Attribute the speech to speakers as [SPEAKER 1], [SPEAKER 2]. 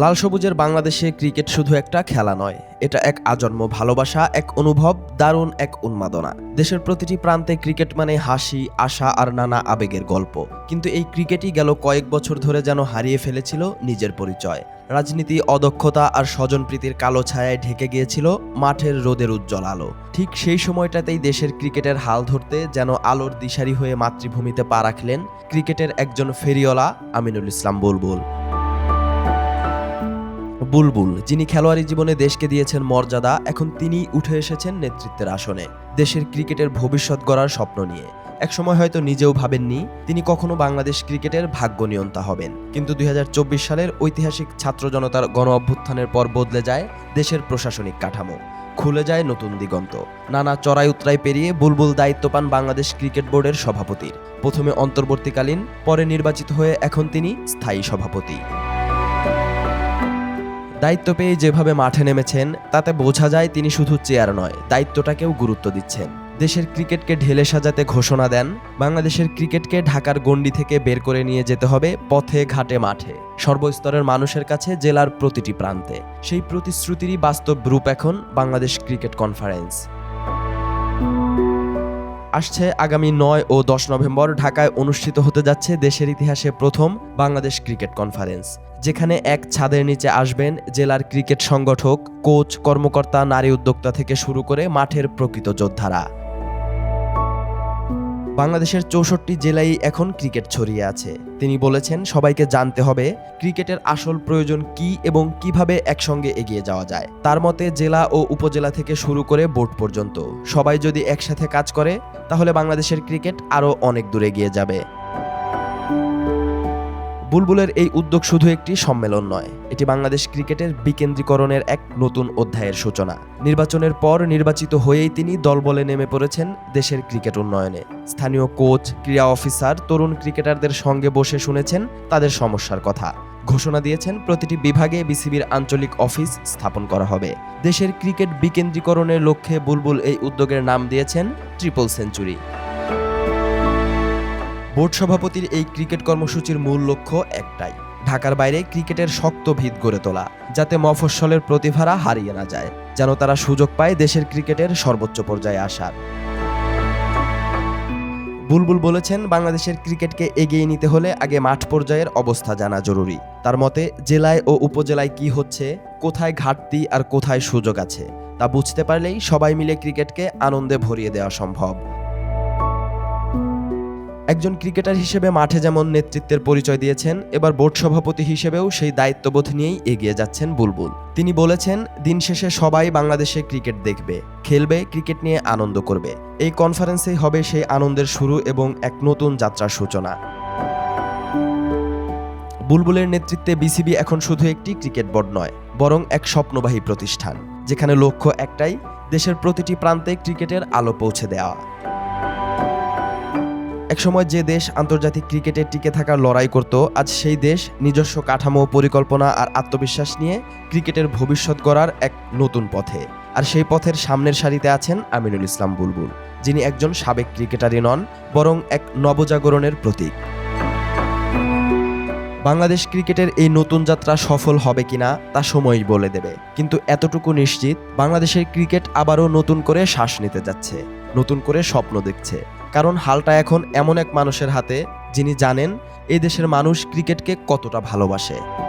[SPEAKER 1] লাল সবুজের বাংলাদেশে ক্রিকেট শুধু একটা খেলা নয়, এটা এক আজন্ম ভালোবাসা, এক অনুভব, দারুণ এক উন্মাদনা। দেশের প্রতিটি প্রান্তে ক্রিকেট মানে হাসি, আশা আর নানা আবেগের গল্প। কিন্তু এই ক্রিকেটই গেল কয়েক বছর ধরে যেন হারিয়ে ফেলেছিল নিজের পরিচয়। রাজনীতি, অদক্ষতা আর স্বজনপ্রীতির কালো ছায়ায় ঢেকে গিয়েছিল মাঠের রোদের উজ্জ্বল আলো। ঠিক সেই সময়টাতেই দেশের ক্রিকেটের হাল ধরতে যেন আলোর দিশারি হয়ে মাতৃভূমিতে পা রাখলেন ক্রিকেটের একজন ফেরিওয়ালা আমিনুল ইসলাম বুলবুল। বুলবুল, যিনি খেলোয়াড়ি জীবনে দেশকে দিয়েছেন মর্যাদা, এখন তিনি উঠে এসেছেন নেতৃত্বের আসনে। দেশের ক্রিকেটের ভবিষ্যৎ গড়ার স্বপ্ন নিয়ে। একসময় হয়তো নিজেও ভাবেননি, তিনি কখনো বাংলাদেশ ক্রিকেটের ভাগ্য নিয়ন্তা হবেন। কিন্তু দুই হাজার চব্বিশ সালের ঐতিহাসিক ছাত্র জনতার গণ অভ্যুত্থানের পর বদলে যায় দেশের প্রশাসনিক কাঠামো। খুলে যায় নতুন দিগন্ত। নানা চড়াই উতরাই পেরিয়ে বুলবুল দায়িত্ব পান বাংলাদেশ ক্রিকেট বোর্ডের সভাপতির। প্রথমে অন্তর্বর্তীকালীন, পরে নির্বাচিত হয়ে এখন তিনি স্থায়ী সভাপতি। দায়িত্ব পেয়ে যেভাবে মাঠে নেমেছেন, তাতে বোঝা যায় তিনি শুধু চেয়ার নয়, দায়িত্বটাকেও গুরুত্ব দিচ্ছেন। দেশের ক্রিকেটকে ঢেলে সাজাতে ঘোষণা দেন, বাংলাদেশের ক্রিকেটকে ঢাকার গণ্ডি থেকে বের করে নিয়ে যেতে হবে পথে ঘাটে মাঠে। সর্বস্তরের মানুষের কাছে জেলার প্রতিটি প্রান্তে। সেই প্রতিশ্রুতিরই বাস্তব রূপ এখন বাংলাদেশ ক্রিকেট কনফারেন্স। আসছে আগামী নয় ও দশ নভেম্বর ঢাকায় অনুষ্ঠিত হতে যাচ্ছে দেশের ইতিহাসে প্রথম বাংলাদেশ ক্রিকেট কনফারেন্স। যেখানে এক ছাদের নিচে আসবেন জেলার ক্রিকেট সংগঠক, কোচ, কর্মকর্তা, নারী উদ্যোক্তা থেকে শুরু করে মাঠের প্রকৃত যোদ্ধারা। বাংলাদেশের চৌষট্টি জেলায় এখন ক্রিকেট ছড়িয়ে আছে। তিনি বলেছেন, সবাইকে জানতে হবে ক্রিকেটের আসল প্রয়োজন কি এবং কীভাবে একসঙ্গে এগিয়ে যাওয়া যায়। তার মতে, জেলা ও উপজেলা থেকে শুরু করে বোর্ড পর্যন্ত। সবাই যদি একসাথে কাজ করে, তাহলে বাংলাদেশের ক্রিকেট আরও অনেক দূরে এগিয়ে যাবে। বুলবুলের এই উদ্যোগ শুধু একটি সম্মেলন নয়, এটি বাংলাদেশ ক্রিকেটের বিকেন্দ্রীকরণের এক নতুন অধ্যায়ের সূচনা। নির্বাচনের পর নির্বাচিত হয়েই তিনি দলবলে নেমে পড়েছেন দেশের ক্রিকেট উন্নয়নে। স্থানীয় কোচ, ক্রীড়া অফিসার, তরুণ ক্রিকেটারদের সঙ্গে বসে শুনেছেন তাদের সমস্যার কথা। ঘোষণা দিয়েছেন প্রতিটি বিভাগে বিসিবির আঞ্চলিক অফিস স্থাপন করা হবে। দেশের ক্রিকেট বিকেন্দ্রীকরণের লক্ষ্যে বুলবুল এই উদ্যোগের নাম দিয়েছেন ট্রিপল সেঞ্চুরি। বোর্ড সভাপতির এই ক্রিকেট কর্মসূচির মূল লক্ষ্য একটাই, ঢাকার বাইরে ক্রিকেটের শক্ত ভিত গড়ে তোলা, যাতে মফস্বলের প্রতিভারা হারিয়ে না যায়, যেন তারা সুযোগ পায় দেশের ক্রিকেটের সর্বোচ্চ পর্যায়ে আসার। বুলবুল বলেছেন, বাংলাদেশের ক্রিকেটকে এগিয়ে নিতে হলে আগে মাঠ পর্যায়ের অবস্থা জানা জরুরি। তার মতে, জেলায় ও উপজেলায় কি হচ্ছে, কোথায় ঘাটতি আর কোথায় সুযোগ আছে, তা বুঝতে পারলেই সবাই মিলে ক্রিকেটকে আনন্দে ভরিয়ে দেওয়া সম্ভব। একজন ক্রিকেটার হিসেবে মাঠে যেমন নেতৃত্বের পরিচয় দিয়েছেন, এবার বোর্ড সভাপতি হিসেবেও সেই দায়িত্ববোধ নিয়েই এগিয়ে যাচ্ছেন বুলবুল। তিনি বলেছেন, দিন শেষে সবাই বাংলাদেশে ক্রিকেট দেখবে, খেলবে, ক্রিকেট নিয়ে আনন্দ করবে। এই কনফারেন্সেই হবে সেই আনন্দের শুরু এবং এক নতুন যাত্রার সূচনা। বুলবুলের নেতৃত্বে বিসিবি এখন শুধু একটি ক্রিকেট বোর্ড নয়, বরং এক স্বপ্নবাহী প্রতিষ্ঠান, যেখানে লক্ষ্য একটাই, দেশের প্রতিটি প্রান্তে ক্রিকেটের আলো পৌঁছে দেওয়া। একসময় যে দেশ আন্তর্জাতিক ক্রিকেটে টিকে থাকার লড়াই করত, আজ সেই দেশ নিজস্ব কাঠামো, পরিকল্পনা আর আত্মবিশ্বাস নিয়ে ক্রিকেটের ভবিষ্যৎ গড়ার এক নতুন পথে। আর সেই পথের সামনের সারিতে আছেন আমিনুল ইসলাম বুলবুল, যিনি একজন সাবেক ক্রিকেটারই নন, বরং এক নবজাগরণের প্রতীক। বাংলাদেশ ক্রিকেটের এই নতুন যাত্রা সফল হবে কিনা তা সময়ই বলে দেবে। কিন্তু এতটুকু নিশ্চিত, বাংলাদেশের ক্রিকেট আবারও নতুন করে শ্বাস নিতে যাচ্ছে, নতুন করে স্বপ্ন দেখছে। কারণ হালটা এখন এমন এক মানুষের হাতে যিনি জানেন এই দেশের মানুষ ক্রিকেটকে কতটা ভালোবাসে।